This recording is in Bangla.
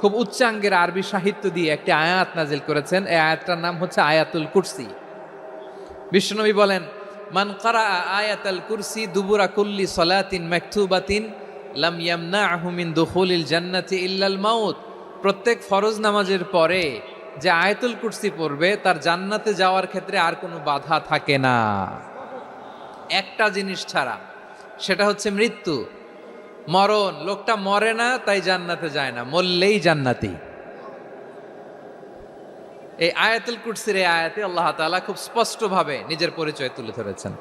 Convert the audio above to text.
খুব উচ্চাঙ্গের আরবি সাহিত্য দিয়ে একটি আয়াত নাজিল করেছেন। এই আয়াতটার নাম হচ্ছে আয়াতুল কুরসি। বিশ্বনবী বলেন, মান কারা আয়াতাল কুরসি দুবুরা কুল্লি সলাতিন মাকতুবাতিন লাম ইয়ামনাহু মিন দুখুলিল জান্নাতি ইল্লাল মাউত। প্রত্যেক ফরজ নামাজের পরে যে আয়াতুল কুরসি পড়বে, তার জান্নাতে যাওয়ার ক্ষেত্রে আর কোনো বাধা থাকে না। একটা জিনিস ছাড়া, সেটা হচ্ছে মৃত্যু। মরণ, লোকটা মরে না, তাই জান্নাতে যায় না, মরলেই জান্নাতি। এই আয়াতুল কুটসির এই আয়াতে আল্লাহ তালা খুব স্পষ্টভাবে নিজের পরিচয় তুলে ধরেছেন।